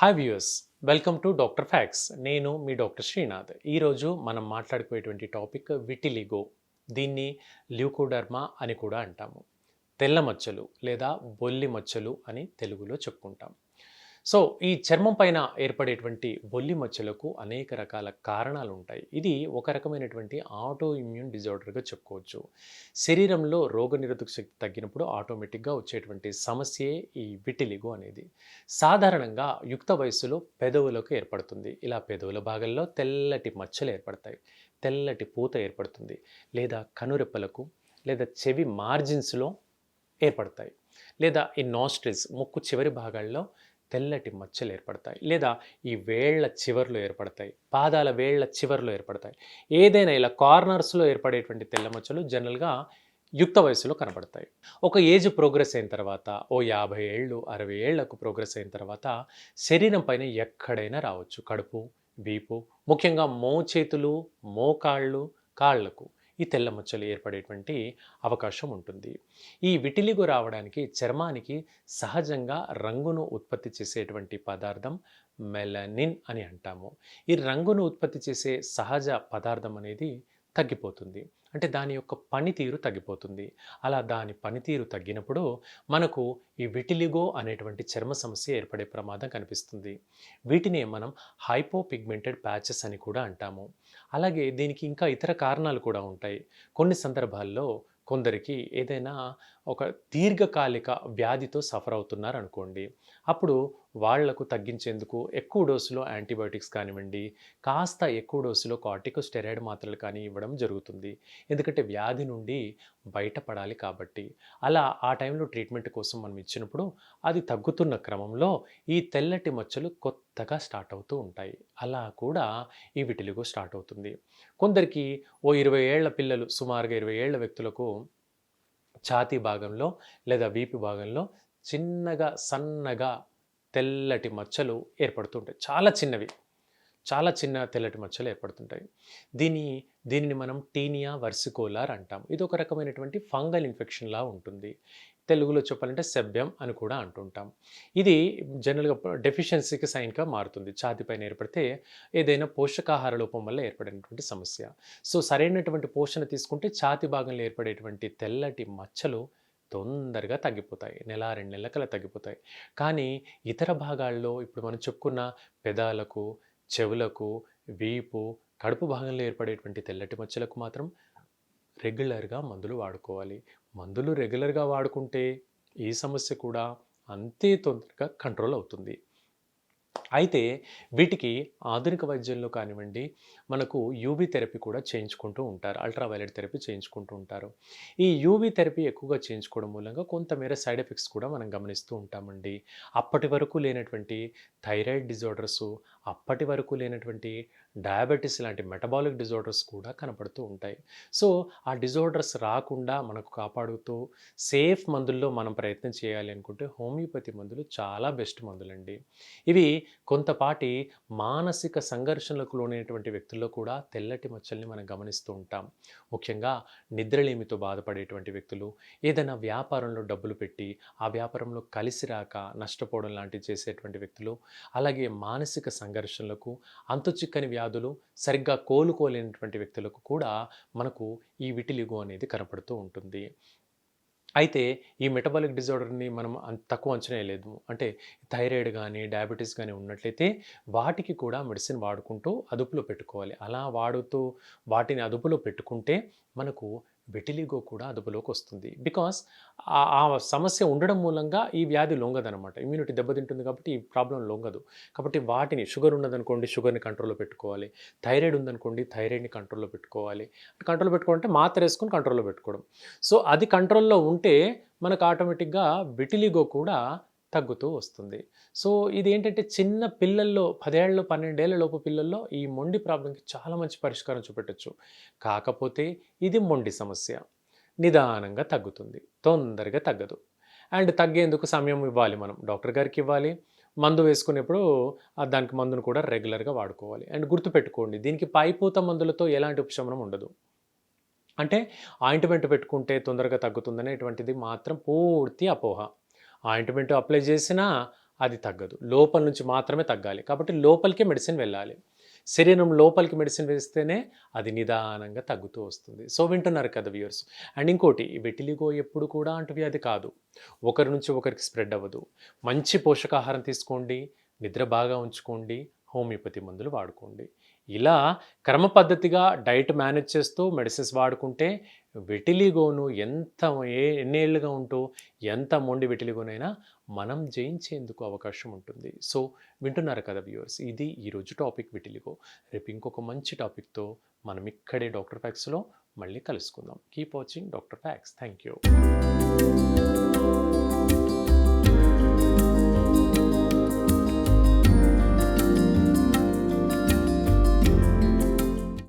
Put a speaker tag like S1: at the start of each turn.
S1: Hi viewers welcome to doctor facts నేను మీ doctor Srinath ఈరోజు మనం మాట్లాడుకునేటువంటి టాపిక్ విటిలిగో దీన్ని ల్యూకోడర్మా అని కూడా అంటాము. తెల్ల మచ్చలు లేదా బొల్లి మచ్చలు అని తెలుగులో చెప్పుకుంటాం. సో ఈ చర్మం పైన ఏర్పడేటువంటి బొల్లి మచ్చలకు అనేక రకాల కారణాలు ఉంటాయి ఇది ఒక రకమైనటువంటి ఆటో ఇమ్యూన్ డిజార్డర్గా చెప్పుకోవచ్చు. శరీరంలో రోగనిరోధక శక్తి తగ్గినప్పుడు ఆటోమేటిక్గా వచ్చేటువంటి సమస్యే ఈ విటిలిగో అనేది. సాధారణంగా యుక్త వయస్సులో పెదవులకు ఏర్పడుతుంది. ఇలా పెదవుల భాగంలో తెల్లటి మచ్చలు ఏర్పడతాయి. తెల్లటి పూత ఏర్పడుతుంది. లేదా కనురెప్పలకు లేదా చెవి మార్జిన్స్లో ఏర్పడతాయి. లేదా ఈ నాస్ట్రిల్స్ ముక్కు చివరి భాగాల్లో తెల్లటి మచ్చలు ఏర్పడతాయి లేదా ఈ వేళ్ళ చివర్లు ఏర్పడతాయి పాదాల వేళ్ళ చివర్లు ఏర్పడతాయి. ఏదైనా ఇలా కార్నర్స్లో ఏర్పడేటువంటి తెల్ల మచ్చలు జనరల్గా యుక్త వయసులో కనబడతాయి. ఒక ఏజ్ ప్రోగ్రెస్ అయిన తర్వాత ఓ యాభై ఏళ్ళు అరవై ఏళ్ళకు ప్రోగ్రెస్ అయిన తర్వాత శరీరం పైన ఎక్కడైనా రావచ్చు. కడుపు వీపు ముఖ్యంగా మోచేతులు మోకాళ్ళు కాళ్ళకు ఈ తెల్ల మచ్చలు ఏర్పడేటువంటి అవకాశం ఉంటుంది. ఈ విటిలిగు రావడానికి చర్మానికి సహజంగా రంగును ఉత్పత్తి చేసేటువంటి పదార్థం మెలనిన్ అని అంటాము. ఈ రంగును ఉత్పత్తి చేసే సహజ పదార్థం అనేది తగ్గిపోతుంది. అంటే దాని యొక్క పనితీరు తగ్గిపోతుంది. అలా దాని పనితీరు తగ్గినప్పుడు మనకు ఈ విటిలిగో అనేటువంటి చర్మ సమస్య ఏర్పడే ప్రమాదం కనిపిస్తుంది. వీటినే మనం హైపోపిగ్మెంటెడ్ ప్యాచెస్ అని కూడా అంటాము. అలాగే దీనికి ఇంకా ఇతర కారణాలు కూడా ఉంటాయి. కొన్ని సందర్భాల్లో కొందరికి ఏదైనా ఒక దీర్ఘకాలిక వ్యాధితో సఫర్ అవుతున్నారు అనుకోండి అప్పుడు వాళ్ళకు తగ్గించేందుకు ఎక్కువ డోసులో యాంటీబయోటిక్స్ కానివ్వండి కాస్త ఎక్కువ డోసులో కార్టికోస్టెరాయిడ్ మాత్రలు కానీ ఇవ్వడం జరుగుతుంది. ఎందుకంటే వ్యాధి నుండి బయటపడాలి కాబట్టి. అలా ఆ టైంలో ట్రీట్మెంట్ కోసం మనం ఇచ్చినప్పుడు అది తగ్గుతున్న క్రమంలో ఈ తెల్లటి మచ్చలు కొత్తగా స్టార్ట్ అవుతూ ఉంటాయి. అలా కూడా ఈ విటిలిగో స్టార్ట్ అవుతుంది. కొందరికి ఓ ఇరవై ఏళ్ళ పిల్లలు సుమారుగా ఇరవై ఏళ్ళ వ్యక్తులకు ఛాతీ భాగంలో లేదా వీపు భాగంలో చిన్నగా సన్నగా తెల్లటి మచ్చలు ఏర్పడుతుంటాయి. చాలా చిన్నవి. చాలా చిన్న తెల్లటి మచ్చలు ఏర్పడుతుంటాయి. దీని దీనిని మనం టీనియా వర్సికోలార్ అంటాం ఇది ఒక రకమైనటువంటి ఫంగల్ ఇన్ఫెక్షన్లా ఉంటుంది. తెలుగులో చెప్పాలంటే సభ్యం అని కూడా అంటుంటాం. ఇది జనరల్గా డెఫిషియన్సీకి సైన్గా మారుతుంది. ఛాతిపైన ఏర్పడితే ఏదైనా పోషకాహార లోపం వల్ల ఏర్పడినటువంటి సమస్య. సో సరైనటువంటి పోషణ తీసుకుంటే ఛాతి భాగంలో ఏర్పడేటువంటి తెల్లటి మచ్చలు తొందరగా తగ్గిపోతాయి. నెల రెండు నెలలకల్లా తగ్గిపోతాయి. కానీ ఇతర భాగాల్లో ఇప్పుడు మనం చెప్పుకున్న పెదాలకు చెవులకు వీపు కడుపు భాగంలో ఏర్పడేటువంటి తెల్లటి మచ్చలకు మాత్రం రెగ్యులర్గా మందులు వాడుకోవాలి. మందులు రెగ్యులర్గా వాడుకుంటే ఈ సమస్య కూడా అంతే తొందరగా కంట్రోల్ అవుతుంది. అయితే వీటికి ఆధునిక వైద్యంలో కానివ్వండి మనకు యూవీ థెరపీ కూడా చేయించుకుంటూ ఉంటారు అల్ట్రావైలెట్ థెరపీ చేయించుకుంటూ ఉంటారు. ఈ యూవీ థెరపీ ఎక్కువగా చేయించుకోవడం మూలంగా కొంతమేర సైడ్ ఎఫెక్ట్స్ కూడా మనం గమనిస్తూ ఉంటామండి. అప్పటి వరకు లేనటువంటి థైరాయిడ్ డిజార్డర్స్ అప్పటి వరకు లేనటువంటి డయాబెటీస్ లాంటి మెటబాలిక్ డిజార్డర్స్ కూడా కనపడుతూ ఉంటాయి. సో ఆ డిజార్డర్స్ రాకుండా మనకు కాపాడుతూ సేఫ్ మందుల్లో మనం ప్రయత్నం చేయాలి అనుకుంటే హోమియోపతి మందులు చాలా బెస్ట్ మందులండి. ఇవి కొంతపాటి మానసిక సంఘర్షణలకు లోనైనటువంటి వ్యక్తుల్లో కూడా తెల్లటి మచ్చల్ని మనం గమనిస్తూ ఉంటాం. ముఖ్యంగా నిద్రలేమితో బాధపడేటువంటి వ్యక్తులు ఏదైనా వ్యాపారంలో డబ్బులు పెట్టి ఆ వ్యాపారంలో కలిసి రాక నష్టపోవడం లాంటివి చేసేటువంటి వ్యక్తులు అలాగే మానసిక సంఘర్షణలకు అంతుచిక్కని వ్యాధులు సరిగ్గా కోలుకోలేనటువంటి వ్యక్తులకు కూడా మనకు ఈ విటిలిగు అనేది కనపడుతూ ఉంటుంది. అయితే ఈ మెటబాలిక్ డిజార్డర్ని మనం అంత తక్కువ అంచనా లేదు అంటే థైరాయిడ్ కానీ డయాబెటీస్ కానీ ఉన్నట్లయితే వాటికి కూడా మెడిసిన్ వాడుకుంటూ అదుపులో పెట్టుకోవాలి. అలా వాడుతూ వాటిని అదుపులో పెట్టుకుంటే మనకు వెటిలిగో కూడా అదుపులోకి వస్తుంది. బికాస్ ఆ సమస్య ఉండడం మూలంగా ఈ వ్యాధి లొంగదనమాట ఇమ్యూనిటీ దెబ్బతింటుంది కాబట్టి ఈ ప్రాబ్లం లొంగదు. కాబట్టి వాటిని షుగర్ ఉన్నదనుకోండి షుగర్ని కంట్రోల్లో పెట్టుకోవాలి. థైరాయిడ్ ఉందనుకోండి థైరాయిడ్ని కంట్రోల్లో పెట్టుకోవాలి. కంట్రోల్లో పెట్టుకోవాలంటే మాత్ర వేసుకొని కంట్రోల్లో పెట్టుకోవడం. సో అది కంట్రోల్లో ఉంటే మనకు ఆటోమేటిక్గా విటిలిగో కూడా తగ్గుతూ వస్తుంది. సో ఇది ఏంటంటే చిన్న పిల్లల్లో పదేళ్ళు పన్నెండేళ్ళ లోపు పిల్లల్లో ఈ మొండి ప్రాబ్లంకి చాలా మంచి పరిష్కారం చూపెట్టచ్చు. కాకపోతే ఇది మొండి సమస్య. నిదానంగా తగ్గుతుంది. తొందరగా తగ్గదు. అండ్ తగ్గేందుకు సమయం ఇవ్వాలి మనం. డాక్టర్ గారికి ఇవ్వాలి. మందు వేసుకునేప్పుడు దానికి మందును కూడా రెగ్యులర్గా వాడుకోవాలి. అండ్ గుర్తుపెట్టుకోండి దీనికి పైపూత మందులతో ఎలాంటి ఉపశమనం ఉండదు. అంటే ఆయింట్మెంట్ పెట్టుకుంటే తొందరగా తగ్గుతుందనేటువంటిది మాత్రం పూర్తి అపోహ. ఆయింట్మెంట్ అప్లై చేసినా అది తగ్గదు. లోపల నుంచి మాత్రమే తగ్గాలి. కాబట్టి లోపలికే మెడిసిన్ వెళ్ళాలి. శరీరం లోపలికి మెడిసిన్ వేస్తేనే అది నిదానంగా తగ్గుతూ వస్తుంది. సో వింటున్నారు కదా వ్యూయర్స్ అండ్ ఇంకోటి వెటిలిగో ఎప్పుడు కూడా అంటువ్యాధి కాదు. ఒకరి నుంచి ఒకరికి స్ప్రెడ్ అవ్వదు. మంచి పోషకాహారం తీసుకోండి. నిద్ర బాగా ఉంచుకోండి. హోమియోపతి మందులు వాడుకోండి. ఇలా క్రమ పద్ధతిగా డైట్ మేనేజ్ చేస్తూ మెడిసిన్స్ వాడుకుంటే వెటిలిగోను ఎంత ఏ ఎన్నేళ్ళుగా ఉంటూ ఎంత మొండి వెటిలిగోనైనా మనం జయించేందుకు అవకాశం ఉంటుంది. సో వింటున్నారు కదా వ్యూవర్స్ ఇది ఈరోజు టాపిక్ విటిలిగో. రేపు ఇంకొక మంచి టాపిక్తో మనం ఇక్కడే డాక్టర్ ఫ్యాక్స్లో మళ్ళీ కలుసుకుందాం. Keep watching doctor facts. Thank you